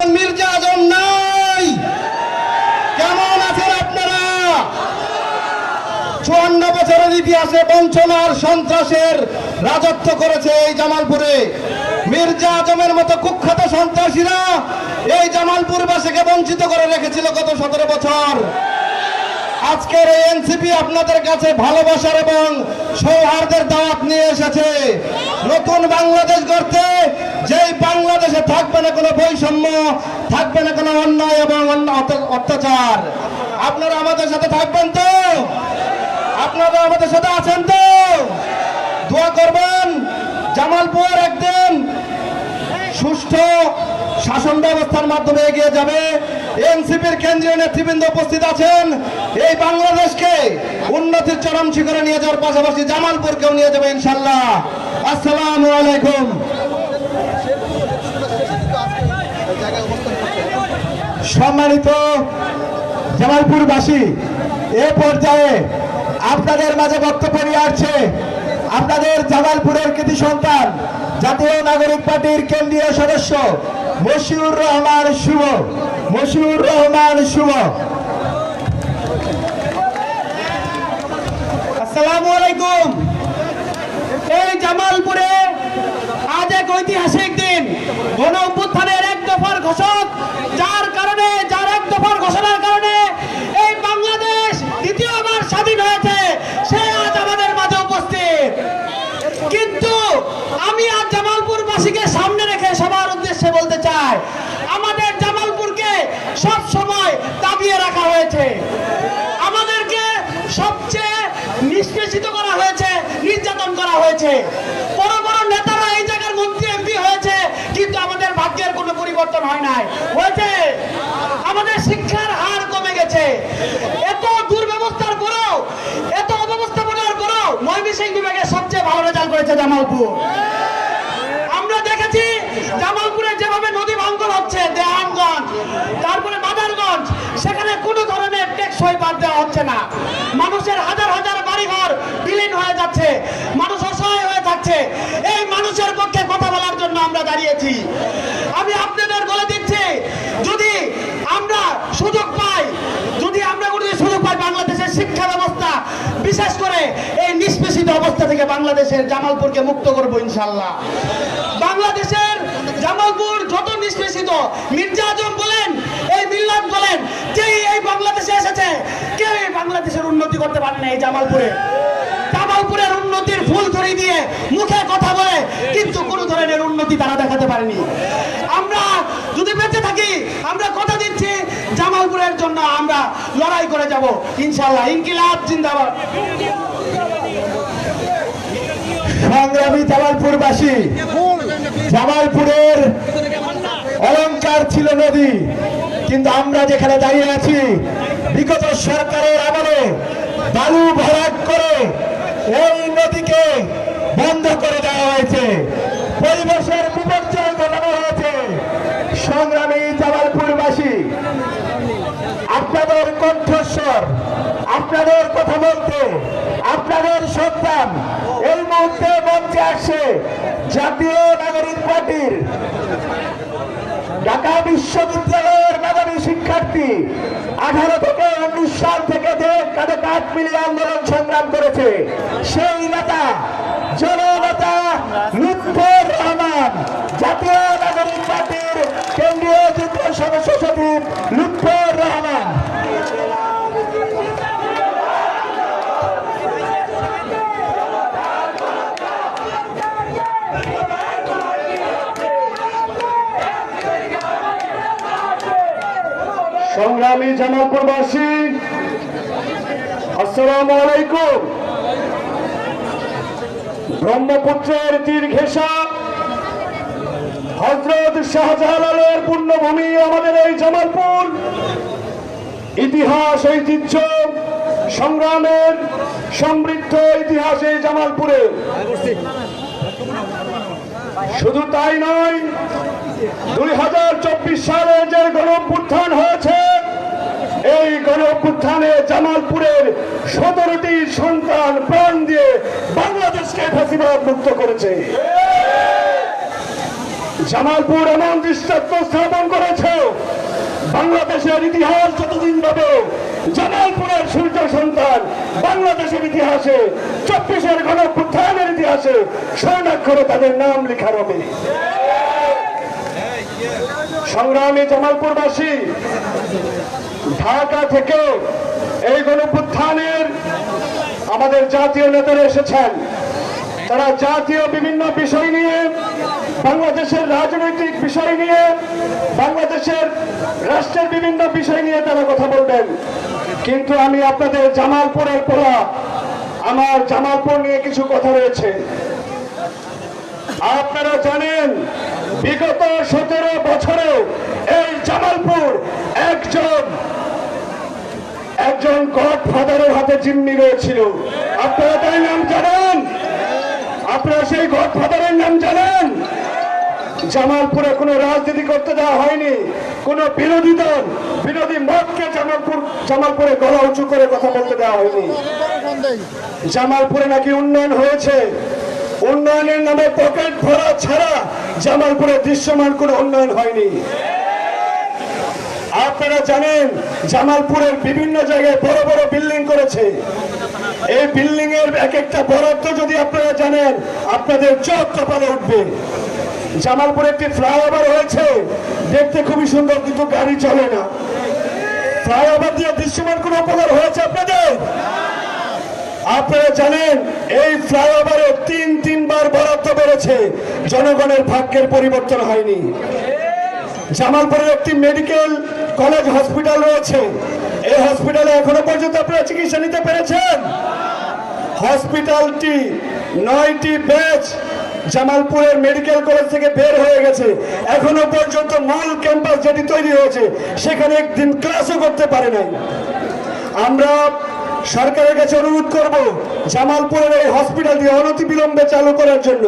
মির্জা আজম নাই। কেমন আছেন আপনারা? চুয়ান্ন বছরের ইতিহাসে বঞ্চনার সন্ত্রাসের রাজত্ব করেছে এই জামালপুরে। মির্জা আজমের মতো কুখ্যাত সন্ত্রাসীরা এই জামালপুরবাসীকে বঞ্চিত করে রেখেছিল গত সতেরো বছর। আজকের এই এনসিপি আপনাদের কাছে ভালোবাসার এবং সৌহার্দের দাওয়াত নিয়ে এসেছে। নতুন বাংলাদেশ গড়তে যেই বাংলাদেশে থাকবে না কোনো বৈষম্য, থাকবে না কোনো অন্যায় এবং অত্যাচার। আপনারা আমাদের সাথে থাকবেন তো? আপনারা আমাদের সাথে আছেন তো? দোয়া করবেন। জামালপুর একদিন সুষ্ঠু শাসন ব্যবস্থার মাধ্যমে এগিয়ে যাবে। এনসিপির কেন্দ্রীয় নেতৃবৃন্দ উপস্থিত আছেন। এই বাংলাদেশকে উন্নতির চরম শিখরে নিয়ে যাওয়ার পাশাপাশি জামালপুরকেও নিয়ে যাবে ইনশাল্লাহ। আসসালামু আলাইকুম। সম্মানিত জামালপুরবাসী, এ পর্যায়ে আপনাদের মাঝে বক্তব্য নিয়ে আসছে আপনাদের জামালপুরের কৃতি সন্তান, জাতীয় নাগরিক পার্টির কেন্দ্রীয় সদস্য মশিউর রহমান শুভ। মশিউর রহমান শুভ। আসসালামু আলাইকুম। এই জামালপুরে এক ঐতিহাসিক দিন। গণ অভ্যুত্থানের এক দফার ঘোষক, যার কারণে, যার এক দফার ঘোষণার কারণে এই বাংলাদেশ দ্বিতীয়বার স্বাধীন হয়েছে, সে আজ আমাদের মাঝে উপস্থিত। কিন্তু আমি আজ জামালপুরবাসীকে সামনে রেখে সবার উদ্দেশ্যে বলতে চাই, আমাদের জামালপুরকে সব সময় দাবিয়ে রাখা হয়েছে। আমাদেরকে সবচেয়ে নিষ্পেষিত করা হয়েছে, নির্যাতন করা হয়েছে। পরিবর্তন হয় নাই। হয়েছে আমাদের শিক্ষার হার কমে গেছে। এত দুর্ব্যবস্থার পরেও, এত অব্যবস্থাপনার পরেও ময়মনসিংহ বিভাগে সবচেয়ে ভালো রেজাল্ট করেছে জামালপুর। আমরা দেখেছি জামালপুরে যেভাবে নদী ভাঙ্গন হচ্ছে দেহানগঞ্জ তারপরে মাদারগঞ্জ, সেখানে কোনো ধরনের টেকসই বাদ দেওয়া হচ্ছে না। মানুষের হাজার হাজার বাড়িঘর বিলীন হয়ে যাচ্ছে। মানুষ থাকছে এই মানুষের পক্ষে কথা বলার জন্য আমরা দাঁড়িয়েছি। আমি আপনাদের বলে দিচ্ছি, যদি আমরা সুযোগ পাই, যদি আমরা কোনো সুযোগ পাই বাংলাদেশের শিক্ষা ব্যবস্থা, বিশেষ করে এই নিষ্পেষিত অবস্থা থেকে বাংলাদেশের জামালপুরকে মুক্ত করব ইনশাল্লাহ। বাংলাদেশের জামালপুর যত নিষ্পেষিত, মির্জা আজম বলেন, এই মিল্লাত বলেন, যেই এই বাংলাদেশে এসেছে কেউ এই বাংলাদেশের উন্নতি করতে পারে না এই জামালপুরে। জামালপুরের উন্নতির ফুল ধরে দিয়ে মুখে কথা বলে, কিন্তু কোনো ধরনের উন্নতি তারা দেখাতে পারেনি। আমরা যদি বেঁচে থাকি, আমরা কথা দিচ্ছি, জামালপুরের জন্য আমরা লড়াই করে যাব। ইনশাল্লাহ ইনকিলাব জিন্দাবাদ। সংগ্রামী জামালপুরবাসী, জামালপুরের অলংকার ছিল নদী, কিন্তু আমরা যেখানে দাঁড়িয়ে আছি, বিগত সরকারের আমলে বালু ভরাট করে এই নদীকে বন্ধ করে দেওয়া হয়েছে। পরিবেশের বিপর্যয় ঘটানো হয়েছে। সংগ্রামী জামালপুরবাসী, আপনাদের কণ্ঠস্বর, আপনাদের কথা বলতে, আপনাদের সন্তান এই মুহূর্তে মঞ্চে আসছে জাতীয় নাগরিক পার্টির ঢাকা বিশ্ববিদ্যালয়ের মেধাবী শিক্ষার্থী আঠারো থেকে উনিশ সাল থেকে যে কাঁধে কাঠ মিলিয়ে আন্দোলন সংগ্রাম করেছে, সেই নেতা, জননেতা লুৎফর রহমান। সংগ্রামী জামালপুরবাসী আসসালামু আলাইকুম। ব্রহ্মপুত্রের তীর ঘেঁষা হজরত শাহজালালের পুণ্যভূমি আমাদের এই জামালপুর। ইতিহাস, ঐতিহ্য, সংগ্রামের সমৃদ্ধ ইতিহাস এই জামালপুরে। শুধু তাই নয়, দুই সালে যে গণঅভ্যুত্থান হয়েছে এই গণঅভ্যুত্থানে জামালপুরের সতেরোটি সন্তান প্রাণ দিয়ে বাংলাদেশকে ফাঁসিবাদ মুক্ত করেছে। জামালপুর এমন দৃষ্টান্ত স্থাপন করেছে, বাংলাদেশের ইতিহাস যতদিন পাবে জামালপুরের সূর্য সন্তান বাংলাদেশের ইতিহাসে, চব্বিশের গণপুত্থানের ইতিহাসে স্বর্ণাক্ষরে তাদের নাম লেখা রবে। সংগ্রামী জামালপুরবাসী ঢাকা থেকে এই গণপুত্থানের আমাদের জাতীয় নেতারা এসেছেন। তারা জাতীয় বিভিন্ন বিষয় নিয়ে, বাংলাদেশের রাজনৈতিক বিষয় নিয়ে, বাংলাদেশের রাষ্ট্রের বিভিন্ন বিষয় নিয়ে তারা কথা বলবেন। কিন্তু আমি আপনাদের জামালপুরের পড়া, আমার জামালপুর নিয়ে কিছু কথা রয়েছে। আপনারা জানেন, বিগত সতেরো বছরে এই জামালপুর একজন একজন গড ফাদারের হাতে জিম্মি রয়েছিল। আপনারা তার নাম জানেন? আপনারা সেই গড ফাদারের নাম জানেন? জামালপুরে কোনো রাজনীতি করতে দেওয়া হয়নি। কোনো বিরোধী দল, বিরোধী মতকে জামালপুর জামালপুরে গলা উঁচু করে কথা বলতে দেওয়া হয়নি। জামালপুরে নাকি উন্নয়ন হয়েছে। উন্নয়নের নামে পকেট ভরা ছাড়া জামালপুরে দৃশ্যমান কোনো উন্নয়ন হয়নি। আপনারা জানেন, জামালপুরের বিভিন্ন জায়গায় বড় বড় বিল্ডিং করেছে। এই বিল্ডিং এর এক একটা বরাদ্দ যদি আপনারা জানেন, আপনাদের চোখ কপালে উঠবে। জামালপুরে একটি ফ্লাইওভার হয়েছে। দেখতে খুবই সুন্দর, কিন্তু গাড়ি চলে না। ফ্লাইওভার দিয়ে দৃশ্যমান কোনো উপকার হয়েছে আপনাদের? আপনারা জানেন, এই ফ্লাইওভারে তিন, তিনবার বরাদ্দ বেড়েছে। জনগণের ভাগ্যের পরিবর্তন হয়নি। জামালপুরের একটি মেডিকেল কলেজ হসপিটাল রয়েছে। এই হসপিটালে এখনও পর্যন্ত আপনারা চিকিৎসা নিতে পেরেছেন? হসপিটালটি নয়টি বেচ জামালপুরের মেডিকেল কলেজ থেকে বের হয়ে গেছে। এখনও পর্যন্ত মূল ক্যাম্পাস যেটি তৈরি হয়েছে, সেখানে একদিন ক্লাসও করতে পারে নাই। আমরা সরকারের কাছে অনুরোধ করব জামালপুরের এই হসপিটালটি অনতিবিলম্বে চালু করার জন্য।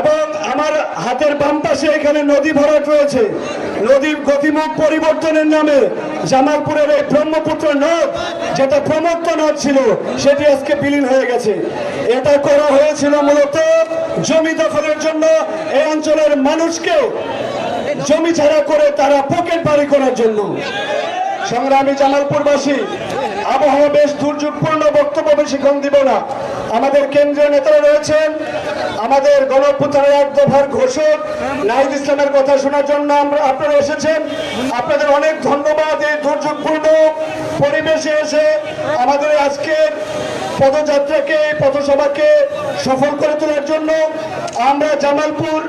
এবং আমার হাতের বাম পাশে এখানে নদী ভরাট রয়েছে। নদীর গতিমুখ পরিবর্তনের নামে জামালপুরের এই ব্রহ্মপুত্র নদ যেটা প্রমত্ত নদ ছিল, সেটি আজকে বিলীন হয়ে গেছে। এটা করা হয়েছিল মূলত জমি দখলের জন্য। এই অঞ্চলের মানুষকে জমি ছাড়া করে তারা পকেট বাড়ি করার জন্য। সংগ্রামী জামালপুরবাসী আবহাওয়া বেশ দুর্যোগপূর্ণ বক্তব্য বেশিক্ষণ দিব না। আমাদের কেন্দ্রীয় নেতারা রয়েছেন, আমাদের এক দফার ঘোষক নাহিদ ইসলামের কথা শোনার জন্য আমরা আপনারা এসেছেন। আপনাদের অনেক ধন্যবাদ এই দুর্যোগপূর্ণ পরিবেশে এসে আমাদের আজকের পদযাত্রাকে, পথসভাকে সফল করে তোলার জন্য আমরা জামালপুর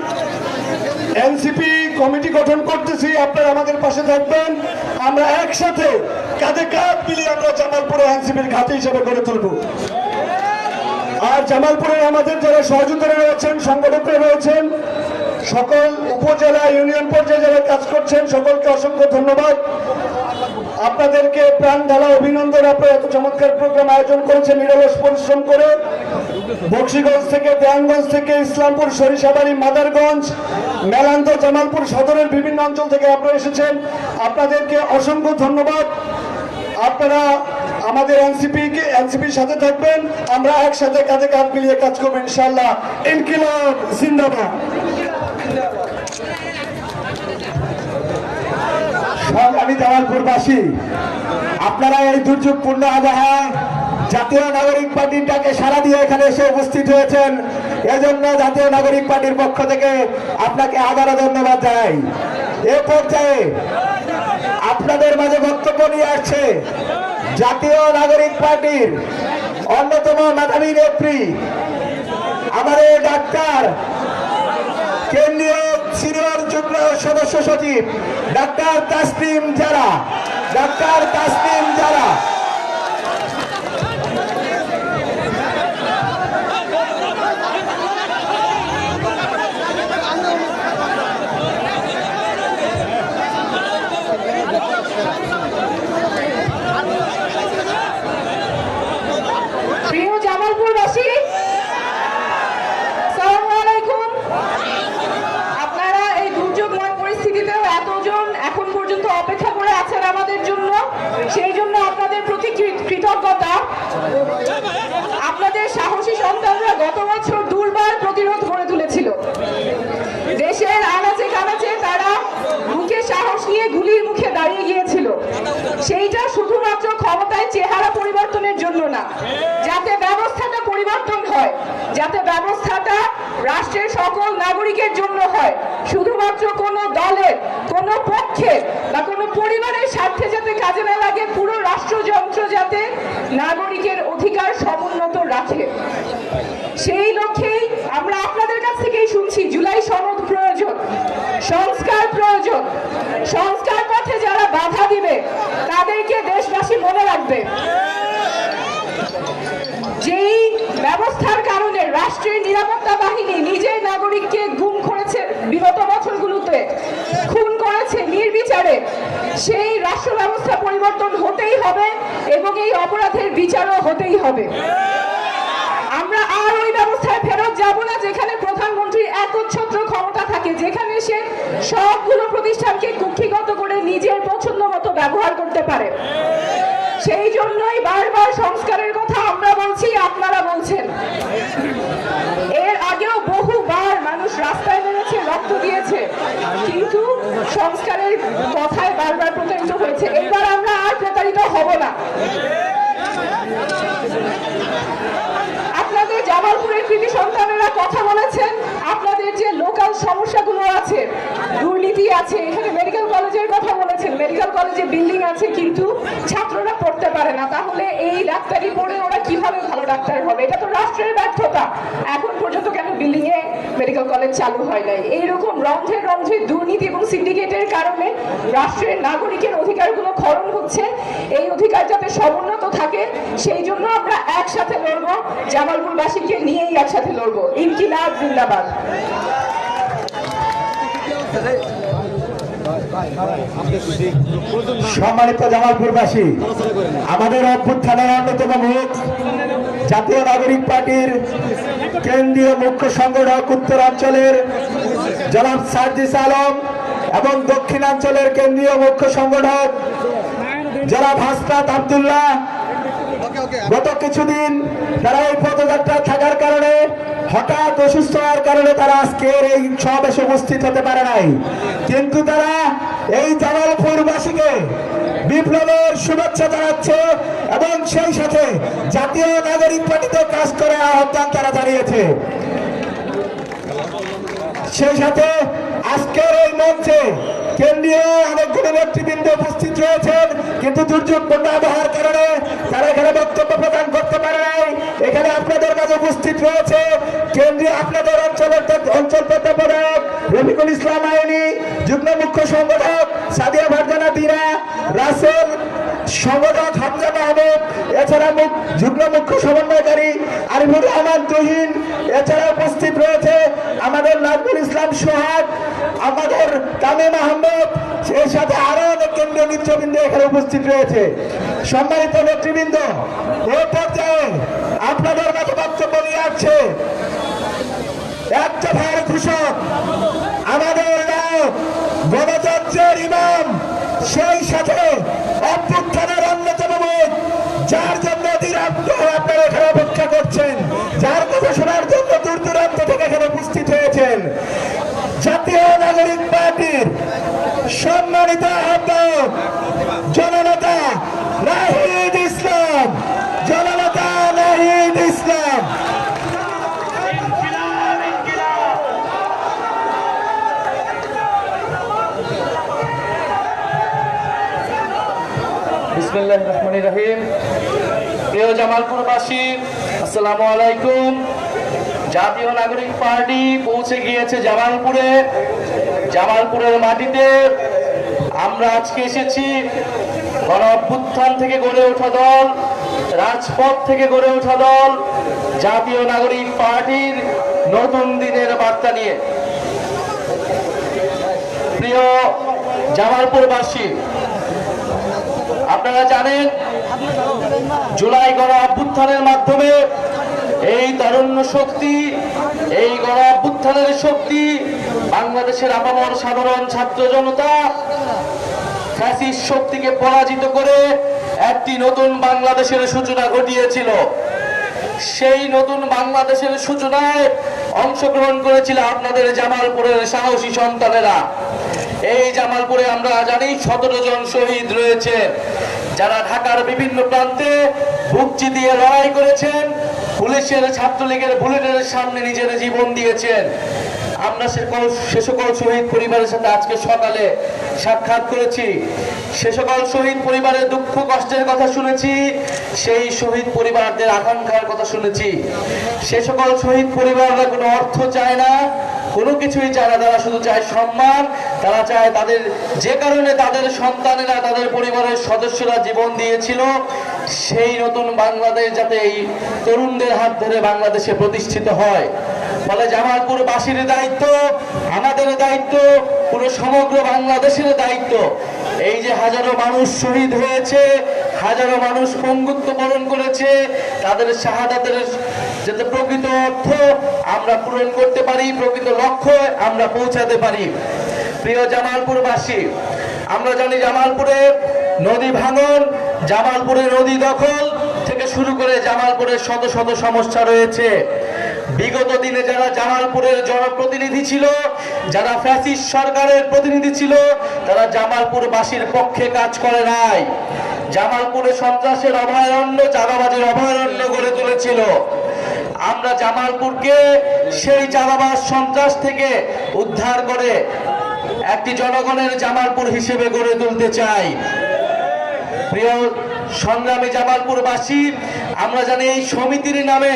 এনসিপি কমিটি গঠন করতেছি। আপনারা আমাদের পাশে থাকবেন। আমরা একসাথে কাঁধে কাঁধ মিলিয়ে আমরা জামালপুরে এনসিপির ঘাটে হিসেবে গড়ে তুলব। আর জামালপুরে আমাদের যারা সহযোগিতা রয়েছেন, সংগঠকরা রয়েছেন, সকল উপজেলা, ইউনিয়ন পর্যায়ে যারা কাজ করছেন, সকলকে অসংখ্য ধন্যবাদ। আপনাদেরকে প্রাণ ঢালা অভিনন্দন। আপনারা এত চমৎকার প্রোগ্রাম আয়োজন করেছেন, নিরলস পরিশ্রম করে। বক্সিগঞ্জ থেকে, দেয়ানগঞ্জ থেকে, ইসলামপুর, সরিষাবাড়ি, মাদারগঞ্জ, মেলান্দ, জামালপুর সদরের বিভিন্ন অঞ্চল থেকে আপনারা এসেছেন। আপনাদেরকে অসংখ্য ধন্যবাদ। আপনারা আমাদের এনসিপি কে এনসিপির সাথে থাকবেন। আমরা একসাথে কাঁধে কাঁধ মিলিয়ে কাজ করব ইনশাল্লাহ ইনকিলাব, জিন্দাবাদ। সংগ্রামী জামালপুরবাসী আপনারা এই দুর্যোগপূর্ণ আবহাওয়ায় জাতীয় নাগরিক পার্টির ডাকে সারা দিয়ে এখানে এসে উপস্থিত হয়েছেন। এজন্য জাতীয় নাগরিক পার্টির পক্ষ থেকে আপনাকে আবারও ধন্যবাদ জানাই। এ পর্যায়ে আপনাদের মাঝে বক্তব্য নিয়ে আসছে জাতীয় নাগরিক পার্টির অন্যতম মেধাবী নেত্রী, আমাদের ডাক্তার, কেন্দ্রীয় সিনিয়র যুগ্ম সদস্য সচিব, ডাক্তার তাসলিম যারা ডাক্তার তাসলিম জারা। কথা আপনাদের সাহসী সন্তানরা গত বছর দুর্বার প্রতিরোধ করে তুলেছিল। দেশের আনাচে কানাচে তারা মুখে সাহস নিয়ে গুলির মুখে দাঁড়িয়ে গিয়েছিল। সেইটা শুধুমাত্র ক্ষমতায় চেহারা পরিবর্তনের জন্য না, যাতে ব্যবস্থাটা পরিবর্তন হয়, যাতে ব্যবস্থাটা রাষ্ট্রের সকল নাগরিকের জন্য হয়। শুধুমাত্র কোনো দলের, কোনো পক্ষের বা কোনো পরিবারের স্বার্থে যাতে কাজে না লাগে, পুরো রাষ্ট্রযন্ত্র যাতে নাগরিকের অধিকার সমুন্নত রাখে। সেই লক্ষ্যেই আমরা আপনাদের কাছ থেকেই শুনছি, জুলাই সনদ প্রয়োজন, সংস্কার প্রয়োজন। সংস্কার পথে যারা বাধা দিবে, তাদেরকে দেশবাসী মনে রাখবে। যেই ব্যবস্থার কারণে রাষ্ট্রের নিরাপত্তা বাহিনী নিজের নাগরিককে গুম করেছে বিগত বছরগুলোতে, খুন করেছে নির্বিচারে সেই রাষ্ট্র ব্যবস্থা পরিবর্তন হতেই হবে এবং এই অপরাধের বিচারও হতেই হবে। আমরা আর ওই ব্যবস্থায় ফেরত যাব না, যেখানে প্রধানমন্ত্রীর একচ্ছত্র ক্ষমতা থাকে, যেখানে সে সবগুলো প্রতিষ্ঠানকে কুক্ষিগত করে নিজের পছন্দ মতো ব্যবহার করতে পারে। সেই জন্যই বারবার সংস্কারের কথা আমরা বলছি, আপনারা বলছেন। এর আগেও বহুবার মানুষ রাস্তায় নেমেছে, রক্ত কিন্তু সংস্কারের কথায় বারবার প্রতারিত হয়েছে। এবার আমরা আর প্রতারিত হব না। আপনাদের জামালপুরের কৃতি সন্তানেরা কথা বলেছেন। আপনাদের যে লোকাল সমস্যাগুলো আছে, দুর্নীতি আছে, এখানে মেডিকেল কলেজের কথা বলেছেন। মেডিকেল কলেজে বিল্ডিং আছে, কিন্তু ছাত্ররা পড়তে পারে না। তাহলে এই ডাক্তারি পড়ে ওরা কীভাবে ভালো ডাক্তার হবে? এটা তো রাষ্ট্রের ব্যর্থতা। এখন পর্যন্ত কেন বিল্ডিং এ মেডিকেল কলেজ চালু হয় নাই। এইরকম রন্ধে রন্ধে দুর্নীতি এবং সিন্ডিকেটের কারণে রাষ্ট্রের নাগরিকের অধিকারগুলো খরণ হচ্ছে। এই অধিকার যাতে সমুন্নত থাকে, সেই জন্য আমরা একসাথে লড়বো, জামালপুরবাসীকে নিয়েই একসাথে লড়বো। ইনকিলাব, জিন্দাবাদ। সম্মানিত জামালপুরবাসী, আমাদের অভ্যুত্থানের অন্যতম মুখ জাতীয় নাগরিক পার্টির কেন্দ্রীয় মুখ্য সংগঠক উত্তরাঞ্চলের জনাব সার্জিস আলম এবং দক্ষিণাঞ্চলের কেন্দ্রীয় মুখ্য সংগঠক জনাব হাসনাত আবদুল্লাহ। গত কিছুদিন তারা এই পদযাত্রা থাকার কারণে, হঠাৎ অসুস্থ হওয়ার কারণে তারা আজকের এই সমাবেশে উপস্থিত হতে পারে নাই। কিন্তু তারা এই জামালপুরবাসীকে বিপ্লবের শুভেচ্ছা জানাচ্ছে এবং সেই সাথে জাতীয় নাগরিক পার্টিতে কাজ করে আহ্বান তারা জানিয়েছে। সেই সাথে আজকের এই মঞ্চে কেন্দ্রীয় অনেকগুলো নেতৃবৃন্দ উপস্থিত রয়েছেন, কিন্তু দুর্যোগ আবহাওয়ার কারণে তারা এখানে বক্তব্য প্রদান করতে পারে নাই। এখানে আপনাদের কাছে উপস্থিত রয়েছে কেন্দ্রীয় আপনাদের অঞ্চলের অঞ্চল তত্ত্বাবধায়ক রফিকুল ইসলাম আইনি যুগ্ম মুখ্য সংগঠক সাদিয়া ফারজানা দিনা রাসেল, সংগঠক হামজা মাহমুদ, এছাড়া যুগ্ম মুখ্য সমন্বয়কারী আরিফুর রহমান তুহিন, এছাড়া উপস্থিত রয়েছে আমাদের নাজমুল ইসলাম সোহাগ, আমাদের তামিম আহমেদ এর সাথে আরও অনেক কেন্দ্রীয় নেতৃবৃন্দ এখানে উপস্থিত রয়েছে। সম্মানিত নেতৃবৃন্দ, এ পর্যায়ে আপনাদের মতো বক্তব্য নিয়ে আসছে এক দফার ঘোষক আমাদের নায়ক গণতন্ত্রের ইমাম, সেই সাথে অভ্যুত্থানের অন্যতম মুখ, যার জন্য আপনারা এখানে অপেক্ষা করছেন, যার কথা শোনার জন্য দূর দূরান্ত থেকে এখানে উপস্থিত হয়েছেন। জাতীয় নাগরিক পার্টির সম্মানিত আহ্বায়ক, জননেতা নাহিদ ইসলাম, জননেতা নাহিদ ইসলাম। বিসমিল্লাহ রহমান রহিম। প্রিয় জামালপুরবাসী, আসসালামু আলাইকুম। জাতীয় নাগরিক পার্টি পৌঁছে গিয়েছে জামালপুরে। জামালপুরের মাটিতে আমরা আজকে এসেছি। গণ থেকে গড়ে ওঠা দল, রাজপথ থেকে গড়ে ওঠা দল, জাতীয় নাগরিক পার্টির নতুন দিনের বার্তা নিয়ে। প্রিয় জামালপুরবাসী আপনারা জানেন, জুলাই গণ অভ্যুত্থানের মাধ্যমে এই তারুণ্য শক্তি, এই গণ অভ্যুত্থানের শক্তি, বাংলাদেশের আপামর সাধারণ ছাত্র জনতা ফ্যাসিস শক্তিকে পরাজিত করে একটি নতুন বাংলাদেশের সূচনা ঘটিয়েছিল। সেই নতুন বাংলাদেশের সূচনায় অংশগ্রহণ করেছিল আপনাদের জামালপুরের সাহসী সন্তানেরা। এই জামালপুরে আমরা জানি সতেরো জন শহীদ রয়েছে। যারা ঢাকার বিভিন্ন প্রান্তে বুকচি দিয়ে লড়াই করেছেন, পুলিশের ছাত্রলীগের বুলেটের সামনে নিজের জীবন দিয়েছেন। আমরা সে সকল শহীদ পরিবারের সাথে আজকে সকালে সাক্ষাৎ করেছি। সে সকল শহীদ পরিবারের দুঃখ, কষ্টের কথা শুনেছি, সেই শহীদ পরিবারদের আকাঙ্ক্ষার কথা শুনেছি। সে সকল শহীদ পরিবাররা কোনো অর্থ চায় না। কোনো কিছুই চায় না। তারা শুধু চায় সম্মান, তারা চায় তাদের যে কারণে তাদের সন্তানেরা, তাদের পরিবারের সদস্যরা জীবন দিয়েছিল, সেই নতুন বাংলাদেশ যাতে এই তরুণদের হাত ধরে বাংলাদেশে প্রতিষ্ঠিত হয়। ফলে জামালপুর বাসীর দায়িত্ব, আমাদের দায়িত্ব, পুরো সমগ্র বাংলাদেশের দায়িত্ব। এই যে হাজারো মানুষ শহীদ হয়েছে, হাজারো মানুষ পঙ্গুত্ব বরণ করেছে, তাদের শাহাদাতের যাতে প্রকৃত অর্থ আমরা পূরণ করতে পারি, প্রকৃত লক্ষ্য আমরা পৌঁছাতে পারি। প্রিয় জামালপুরবাসী, আমরা জানি জামালপুরে নদী ভাঙন, জামালপুরে নদী দখল থেকে শুরু করে জামালপুরের শত শত সমস্যা রয়েছে। বিগত দিনে যারা জামালপুরের জনপ্রতিনিধি ছিল, যারা ফ্যাসিস্ট সরকারের প্রতিনিধি ছিল, তারা জামালপুরবাসীর পক্ষে কাজ করে নাই। জামালপুরে সন্ত্রাসের অভয়ারণ্য, চাঁদাবাজের অভয়ারণ্য গড়ে তুলেছিল। আমরা জামালপুরকে সেই চাঁদাবাজ সন্ত্রাস থেকে উদ্ধার করে একটি জনগণের জামালপুর হিসেবে গড়ে তুলতে চাই। সংগ্রামী জামালপুরবাসী, আমরা জানি এই সমিতির নামে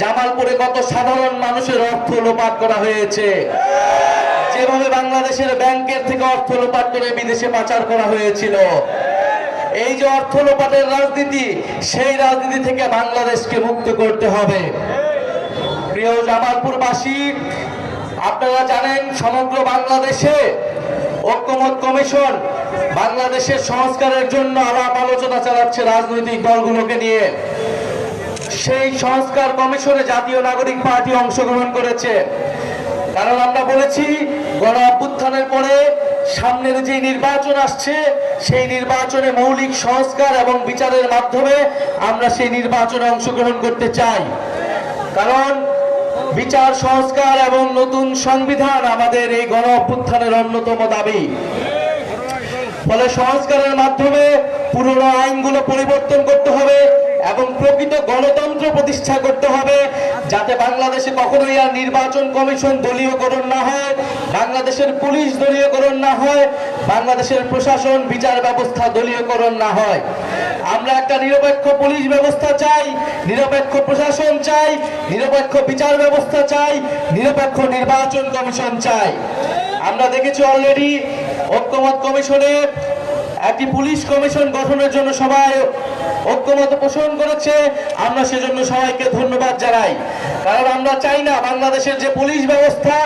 জামালপুরে কত সাধারণ মানুষের অর্থ লোপাট করা হয়েছে। যেভাবে বাংলাদেশের ব্যাংকের থেকে অর্থ লোপাট করে বিদেশে পাচার করা হয়েছিল। এই যে অর্থ লোপাটের রাজনীতি, সেই রাজনীতি থেকে বাংলাদেশকে মুক্ত করতে হবে। প্রিয় জামালপুরবাসী, আপনারা জানেন সমগ্র বাংলাদেশে ঐক্যমত কমিশন বাংলাদেশের সংস্কারের জন্য আলাপ আলোচনা চালাচ্ছে রাজনৈতিক দলগুলোকে নিয়ে। সেই সংস্কার কমিশনে জাতীয় নাগরিক পার্টি অংশগ্রহণ করেছে। কারণ আমরা বলেছি, গণ অভ্যুত্থানের পরে সামনের যে নির্বাচন আসছে, সেই নির্বাচনে মৌলিক সংস্কার এবং বিচারের মাধ্যমে আমরা সেই নির্বাচনে অংশগ্রহণ করতে চাই। কারণ বিচার, সংস্কার এবং নতুন সংবিধান আমাদের এই গণ অভ্যুত্থানের অন্যতম দাবি। ফলে সংস্কারের মাধ্যমে পুরনো আইনগুলো পরিবর্তন করতে হবে এবং প্রকৃত গণতন্ত্র প্রতিষ্ঠা করতে হবে, যাতে বাংলাদেশে কখনোই আর নির্বাচন কমিশন দলীয়করণ না হয়, বাংলাদেশের পুলিশ দলীয়করণ না হয়, বাংলাদেশের প্রশাসন, বিচার ব্যবস্থা দলীয়করণ না হয়। আমরা একটা নিরপেক্ষ পুলিশ ব্যবস্থা চাই, নিরপেক্ষ প্রশাসন চাই, নিরপেক্ষ বিচার ব্যবস্থা চাই, নিরপেক্ষ নির্বাচন কমিশন চাই। আমরা দেখেছি অলরেডি ঐক্যমত কমিশনে একটি পুলিশ কমিশন গঠনের জন্য সবাই ঐক্যমত পোষণ করেছে। আমরা সেজন্য সবাইকে ধন্যবাদ জানাই। কারণ আমরা চাই না বাংলাদেশের যে পুলিশ ব্যবস্থা,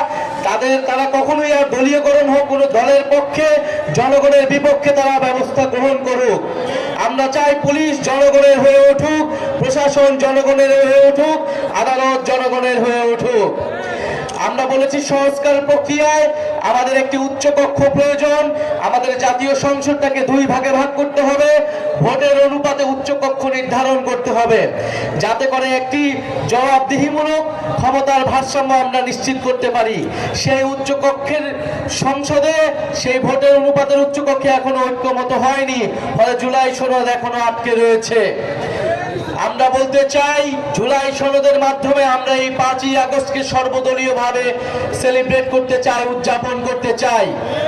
তাদের, তারা কখনোই আর দলীয়করণ হোক, কোনো দলের পক্ষে, জনগণের বিপক্ষে তারা ব্যবস্থা গ্রহণ করুক। আমরা চাই পুলিশ জনগণের হয়ে উঠুক, প্রশাসন জনগণের হয়ে উঠুক, আদালত জনগণের হয়ে উঠুক। আমরা বলেছি সংস্কার প্রক্রিয়ায় আমাদের একটি উচ্চ কক্ষ প্রয়োজন। আমাদের জাতীয় সংসদটাকে দুই ভাগে ভাগ করতে হবে। ভোটের অনুপাতে উচ্চ কক্ষ নির্ধারণ করতে হবে। যাতে করে একটি জবাবদিহিমূলক ক্ষমতার ভারসাম্য আমরা নিশ্চিত করতে পারি। সেই উচ্চ কক্ষের সংসদে সেই ভোটের অনুপাতের উচ্চ কক্ষে এখনও ঐক্যমত হয়নি। ফলে জুলাই সনদ এখনও আটকে রয়েছে। আমরা বলতে চাই, জুলাই সনদের মাধ্যমে আমরা এই পাঁচই আগস্টকে সর্বদলীয় ভাবে সেলিব্রেট করতে চাই, উদযাপন করতে চাই।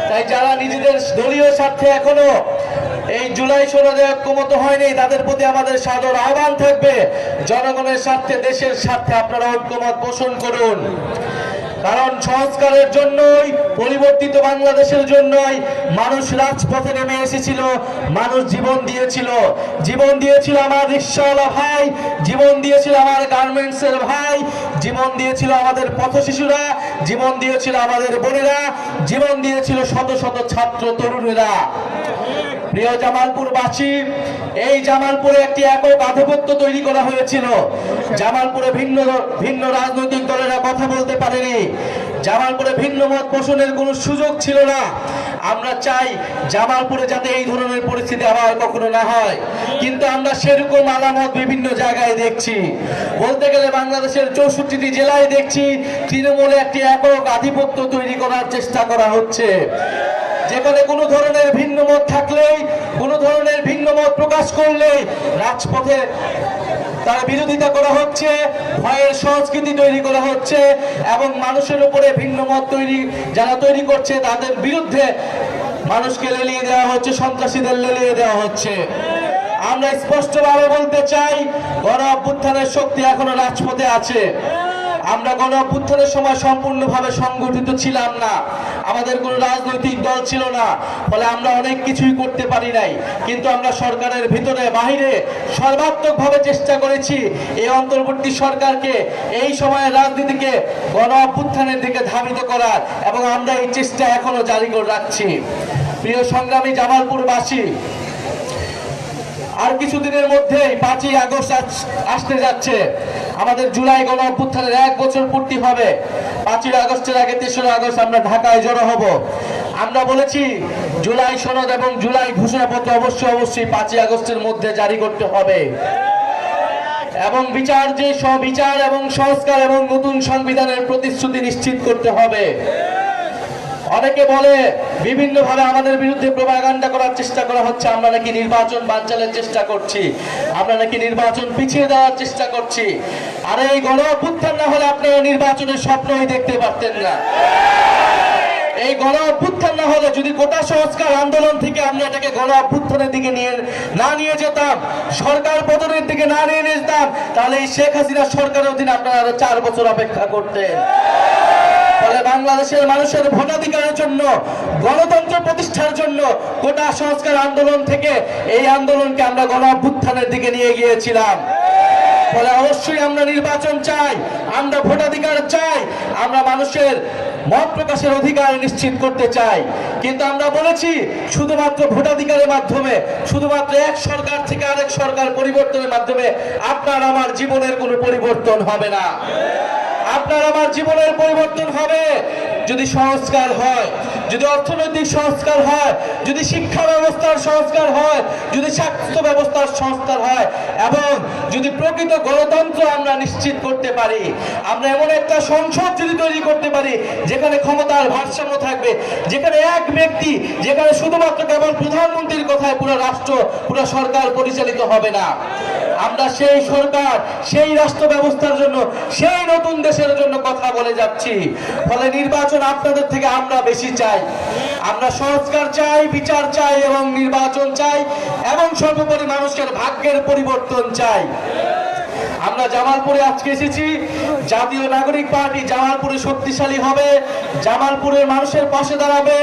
তাই যারা নিজেদের দলীয় স্বার্থে এখনও এই জুলাই সনদে ঐক্যমত হয়নি, তাদের প্রতি আমাদের সাদর আহ্বান থাকবে। জনগণের স্বার্থে, দেশের স্বার্থে আপনারা ঐক্যমত পোষণ করুন। কারণ সংস্কারের জন্যই, পরিবর্তিত বাংলাদেশের জন্যই মানুষ রাজপথে নেমে এসেছিল, মানুষ জীবন দিয়েছিল। জীবন দিয়েছিল আমার রিক্সাওয়ালা ভাই, জীবন দিয়েছিল আমার গার্মেন্টসের ভাই, জীবন দিয়েছিল আমাদের পথ শিশুরা, জীবন দিয়েছিল আমাদের বোনেরা, জীবন দিয়েছিল শত শত ছাত্র তরুণেরা। প্রিয় জামালপুরবাসী, এই জামালপুরে একটি একক আধিপত্য তৈরি করা হয়েছিল। জামালপুরে ভিন্ন ভিন্ন রাজনৈতিক দলেরা কথা বলতে পারেনি। জামালপুরে ভিন্ন মত পোষণের কোনো সুযোগ ছিল না। আমরা চাই জামালপুরে যাতে এই ধরনের পরিস্থিতি আবার কখনো না হয়। কিন্তু আমরা সেরকম আলামত বিভিন্ন জায়গায় দেখছি। বলতে গেলে বাংলাদেশের চৌষট্টিটি জেলায় দেখছি, তৃণমূলে একটি একক আধিপত্য তৈরি করার চেষ্টা করা হচ্ছে। যেখানে কোনো ধরনের ভিন্ন মত থাকলেই, কোনো ধরনের ভিন্ন মত প্রকাশ করলে রাজপথে তার বিরোধিতা করা হচ্ছে, ভয়ের সংস্কৃতি তৈরি করা হচ্ছে, এবং মানুষের উপরে ভিন্ন মত তৈরি, যারা তৈরি করছে তাদের বিরুদ্ধে মানুষকে লেলিয়ে দেওয়া হচ্ছে, সন্ত্রাসীদের লেলিয়ে দেওয়া হচ্ছে। আমরা স্পষ্টভাবে বলতে চাই, গণ অভ্যুত্থানের শক্তি এখনও রাজপথে আছে। আমরা গণ সময় সম্পূর্ণভাবে সংগঠিত ছিলাম না। আমাদের কোনো রাজনৈতিক দল ছিল না। ফলে আমরা অনেক কিছুই করতে পারি নাই। কিন্তু আমরা সরকারের ভিতরে, বাহিরে সর্বাত্মকভাবে চেষ্টা করেছি এই অন্তর্বর্তী সরকারকে এই সময়ের রাজনীতিকে গণ অভ্যুত্থানের দিকে ধাবিত করার। এবং আমরা এই চেষ্টা এখনও জারি করে রাখছি। প্রিয় সংগ্রামী জামালপুরবাসী, আর কিছুদিনের মধ্যেই পাঁচই আগস্ট আসতে যাচ্ছে। আমাদের জুলাই গণ অভ্যুত্থানের এক বছর পূর্তি হবে। পাঁচই আগস্টের আগে তেসরা আগস্ট আমরা ঢাকায় জড়ো হব। আমরা বলেছি, জুলাই সনদ এবং জুলাই ঘোষণাপত্র অবশ্যই অবশ্যই পাঁচই আগস্টের মধ্যে জারি করতে হবে। এবং বিচার যে সবিচার এবং সংস্কার এবং নতুন সংবিধানের প্রতিশ্রুতি নিশ্চিত করতে হবে। অনেকে বলে বিভিন্ন ভাবে আমাদের বিরুদ্ধে প্রভাগান্ডা করার চেষ্টা করা হচ্ছে, আমরা নাকি নির্বাচন বানচালের চেষ্টা করছি, আমরা নাকি নির্বাচন পিছিয়ে দেওয়ার চেষ্টা করছি। আর এই গণ না হলে আপনারা নির্বাচনের স্বপ্নই দেখতে পারতেন না। এই গণ অভ্যুত্থান না হলে যদি কোটা সংস্কার আন্দোলন থেকে আমরা এটাকে গণ অভ্যুত্থানের দিকে নিয়ে, না নিয়ে যেতাম, সরকার পতনের দিকে না নিয়ে যেতাম, তাহলে এই শেখ হাসিনা সরকারের অধীনে আপনারা চার বছর অপেক্ষা করতেন। ফলে বাংলাদেশের মানুষের ভোটাধিকারের জন্য, গণতন্ত্র প্রতিষ্ঠার জন্য কোটা সংস্কার আন্দোলন থেকে এই আন্দোলনকে আমরা গণ অভ্যুত্থানের দিকে নিয়ে গিয়েছিলাম। ফলে অবশ্যই আমরা নির্বাচন চাই, আমরা ভোটাধিকার চাই, আমরা মানুষের মত প্রকাশের অধিকার নিশ্চিত করতে চাই। কিন্তু আমরা বলেছি, শুধুমাত্র ভোটাধিকারের মাধ্যমে, শুধুমাত্র এক সরকার থেকে আরেক সরকার পরিবর্তনের মাধ্যমে আপনার আমার জীবনের কোনো পরিবর্তন হবে না। আপনার আমার জীবনের পরিবর্তন হবে। যদি সংস্কার হয়, যদি অর্থনৈতিক সংস্কার হয়, যদি শিক্ষা ব্যবস্থার সংস্কার হয়, যদি স্বাস্থ্য ব্যবস্থার সংস্কার হয়, এবং যদি প্রকৃত গণতন্ত্র আমরা নিশ্চিত করতে পারি, আমরা এমন একটা সংসদ যদি তৈরি করতে পারি, যেখানে ক্ষমতার ভারসাম্য থাকবে, যেখানে এক ব্যক্তি, যেখানে শুধুমাত্র কেবল প্রধানমন্ত্রীর কথায় পুরো রাষ্ট্র, পুরো সরকার পরিচালিত হবে না। আমরা সেই সরকার, সেই রাষ্ট্র ব্যবস্থার জন্য, সেই নতুন দেশের জন্য কথা বলে যাচ্ছি। ফলে নির্বাচন আপনাদের থেকে আমরা বেশি চাই। আমরা সংস্কার চাই, বিচার চাই এবং নির্বাচন চাই এবং সর্বোপরি মানুষের ভাগ্যের পরিবর্তন চাই। আমরা জামালপুরে আজকে এসেছি। জাতীয় নাগরিক পার্টি জামালপুরে শক্তিশালী হবে, জামালপুরের মানুষের পাশে দাঁড়াবে।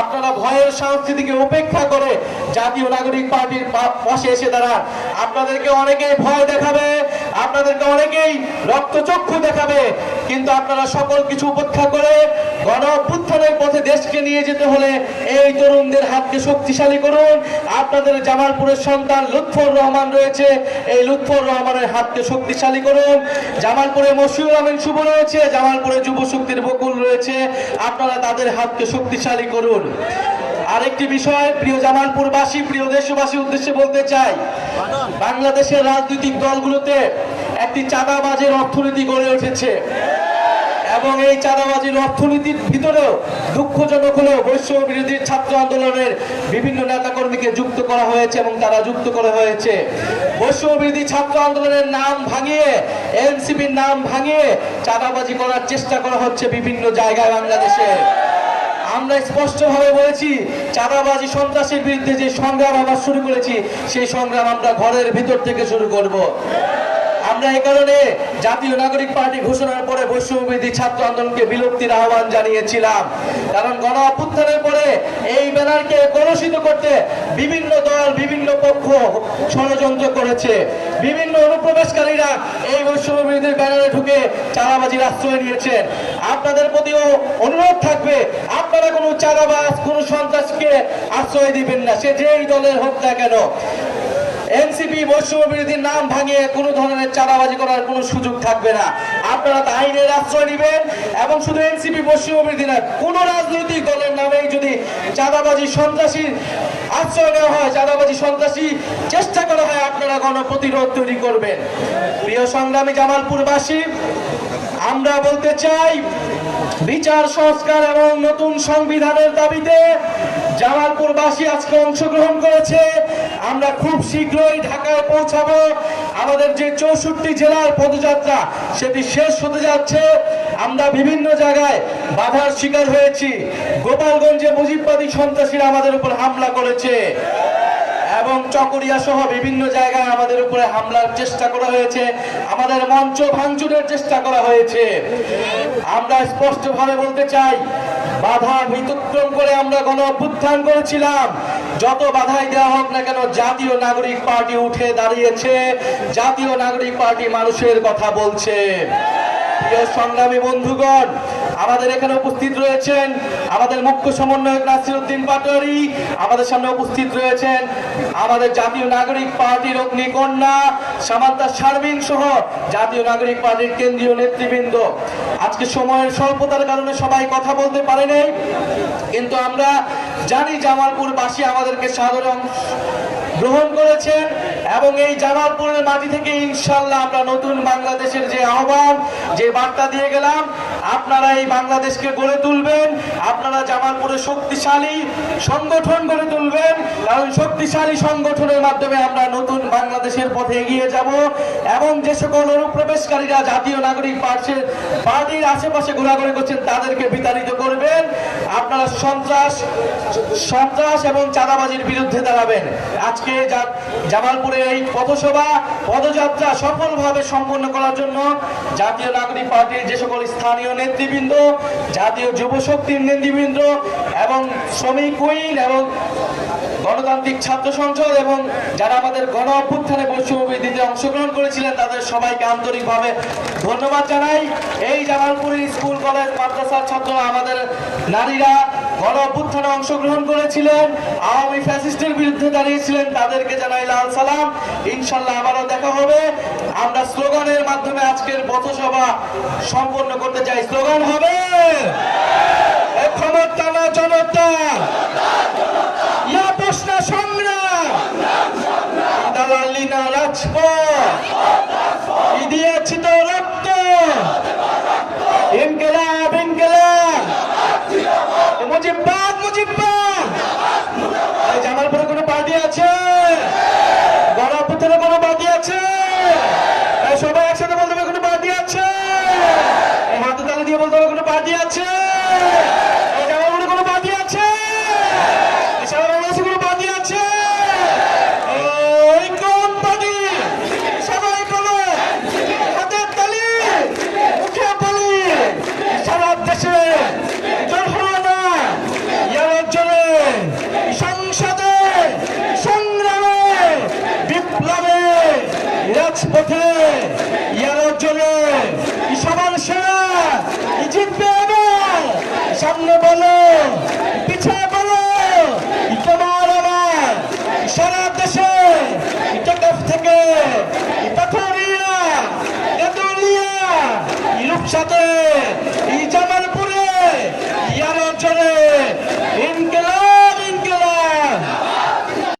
আপনারা ভয়ের সংস্কৃতিকে উপেক্ষা করে জাতীয় নাগরিক পার্টির পাশে এসে দাঁড়ান। আপনাদেরকে অনেকেই ভয় দেখাবে, আপনাদেরকে অনেকেই রক্তচক্ষু দেখাবে, কিন্তু আপনারা সকল কিছু উপেক্ষা করে গণ দেশকে নিয়ে যেতে হলে এই তরুণদের হাতকে শক্তিশালী করুন। আপনাদের জামালপুরের সন্তান লুৎফর রহমান রয়েছে। এই লুৎফর রহমানের হাতকে শক্তিশালী করুন। জামালপুরে মশিউর আমিন শুভ রয়েছে। জামালপুরে যুব শক্তির বকুল রয়েছে। আপনারা তাদের হাতকে শক্তিশালী করুন। আরেকটি বিষয়, প্রিয় জামালপুরবাসী, প্রিয় দেশবাসীর উদ্দেশ্যে বলতে চাই, বাংলাদেশের রাজনৈতিক দলগুলোতে একটি চাঁদাবাজের অর্থনীতি গড়ে উঠেছে। এবং এই চাঁদাবাজির অর্থনীতির ভিতরেও দুঃখজনক হলেও বৈষম্য বিরোধী ছাত্র আন্দোলনের বিভিন্ন নেতাকর্মীকে যুক্ত করা হয়েছে এবং তারা যুক্ত করা হয়েছে। বৈষম্য বিরোধী ছাত্র আন্দোলনের নাম ভাঙিয়ে, এনসিপির নাম ভাঙিয়ে চাঁদাবাজি করার চেষ্টা করা হচ্ছে বিভিন্ন জায়গায় বাংলাদেশে। আমরা স্পষ্টভাবে বলেছি, চাঁদাবাজি সন্ত্রাসের বিরুদ্ধে যে সংগ্রাম আমরা শুরু করেছি, সেই সংগ্রাম আমরা ঘরের ভিতর থেকে শুরু করব। আমরা এই কারণে জাতীয় নাগরিক পার্টি ঘোষণার পরে বৈষম্যবিধি ছাত্র আন্দোলনকে বিলুপ্তির আহ্বান জানিয়েছিলাম। কারণ গণ অভ্যুত্থানের পরে এই ব্যানারকে কলুষিত করতে বিভিন্ন দল, বিভিন্ন পক্ষ ষড়যন্ত্র করেছে। বিভিন্ন অনুপ্রবেশকারীরা এই বৈষম্যবিরোধীর ব্যানারে ঢুকে চাঁদাবাজির আশ্রয় নিয়েছেন। আপনাদের প্রতিও অনুরোধ থাকবে, আপনারা কোনো চাঁদাবাজ, কোনো সন্ত্রাসকে আশ্রয় দিবেন না। সে যেই দলের হোক না কেন এনসিপি বৈষম্য বিরোধীর নাম ভাঙিয়ে কোনো ধরনের চাঁদাবাজি করার কোনো সুযোগ থাকবে না। আপনারা তা আইনের আশ্রয় নেবেন এবং শুধু এনসিপি বৈষম্য বিরোধী না, কোনো রাজনৈতিক দলের নামেই যদি চাঁদাবাজি সন্ত্রাসীর আশ্রয় নেওয়া হয়, চাঁদাবাজি সন্ত্রাসী চেষ্টা করা হয়, আপনারা গণপ্রতিরোধ তৈরি করবেন। প্রিয় সংগ্রামী জামালপুরবাসী আমরা বলতে চাই, বিচার সংস্কার এবং নতুন সংবিধানের দাবিতে জামালপুরবাসী আজকে অংশগ্রহণ করেছে। আমরা খুব শীঘ্রই ঢাকায় পৌঁছাবো। আমাদের যে চৌষট্টি জেলার পদযাত্রা, সেটি শেষ হতে যাচ্ছে। আমরা বিভিন্ন জায়গায় বাধার শিকার হয়েছি। গোপালগঞ্জে মুজিববাদী সন্ত্রাসীরা আমাদের উপর হামলা করেছে। এবং চকরিয়া সহ বিভিন্ন জায়গায় আমাদের উপরে হামলার চেষ্টা করা হয়েছে। আমাদের মঞ্চ ভাঙচুরের চেষ্টা করা হয়েছে। আমরা স্পষ্টভাবে বলতে চাই, বাধা বিতক্রম করে আমরা গণ অভ্যুত্থান করেছিলাম। যত বাধাই দেওয়া হোক না কেন, জাতীয় নাগরিক পার্টি উঠে দাঁড়িয়েছে। জাতীয় নাগরিক পার্টি মানুষের কথা বলছে। প্রিয় সংগ্রামী বন্ধুগণ আমাদের এখানে উপস্থিত রয়েছেন আমাদের মুখ্য সমন্বয়ক নাসির উদ্দিন পাটোয়ারি, আমাদের সামনে উপস্থিত রয়েছেন আমাদের জাতীয় নাগরিক পার্টির অগ্নিকন্যা সামান্তা শারমিন সহ জাতীয় নাগরিক পার্টির কেন্দ্রীয় নেতৃবৃন্দ। আজকে সময়ের স্বল্পতার কারণে সবাই কথা বলতে পারে নাই, কিন্তু আমরা জানি জামালপুরবাসী আমাদেরকে অংশ গ্রহণ করেছেন। এবং এই জামালপুরের মাটি থেকে ইনশাল্লাহ আমরা নতুন বাংলাদেশের যে আহ্বান, যে বার্তা দিয়ে গেলাম, আপনারা এই বাংলাদেশকে গড়ে তুলবেন, আপনারা জামালপুরে শক্তিশালী সংগঠন গড়ে তুলবেন, কারণ শক্তিশালী সংগঠনের মাধ্যমে আমরা নতুন বাংলাদেশের পথে এগিয়ে যাব এবং যে সকল অনুপ্রবেশকারীরা জাতীয় নাগরিক পার্টির পার্টির আশেপাশে ঘোরাঘুরি করছেন, তাদেরকে বিতাড়িত করবেন। আপনারা সন্ত্রাস সন্ত্রাস এবং চাঁদাবাজির বিরুদ্ধে দাঁড়াবেন। আজকে জা- জামালপুরের এই পথসভা, পদযাত্রা সফলভাবে সম্পন্ন করার জন্য জাতীয় নাগরিক পার্টির যে সকল স্থানীয় নেতৃবৃন্দ, জাতীয় যুব শক্তির নেতৃবৃন্দ এবং শ্রমিক উইন এবং গণতান্ত্রিক ছাত্র সংসদ এবং যারা আমাদের গণ অভ্যুত্থানে বৈষম্যবিধিতে অংশগ্রহণ করেছিলেন, তাদের সবাইকে আন্তরিকভাবে ধন্যবাদ জানাই। এই জামালপুরের স্কুল, কলেজ, মাদ্রাসার ছাত্ররা, আমাদের নারীরা গণ অভ্যুত্থানে অংশগ্রহণ করেছিলেন, আওয়ামী ফ্যাসিস্টের বিরুদ্ধে দাঁড়িয়েছিলেন, তাদেরকে জানাই লাল সালাম। ইনশাল্লাহ আবারও দেখা হবে। আমরা স্লোগানের মাধ্যমে আজকের পথসভা সম্পন্ন করতে চাই। স্লোগান হবে রক্ত। ইনকেলাব মুজিববাদ মুজিব্বাদ। জামালপুরে কোনো পার্টি আছে? গণপুত্রের কোনো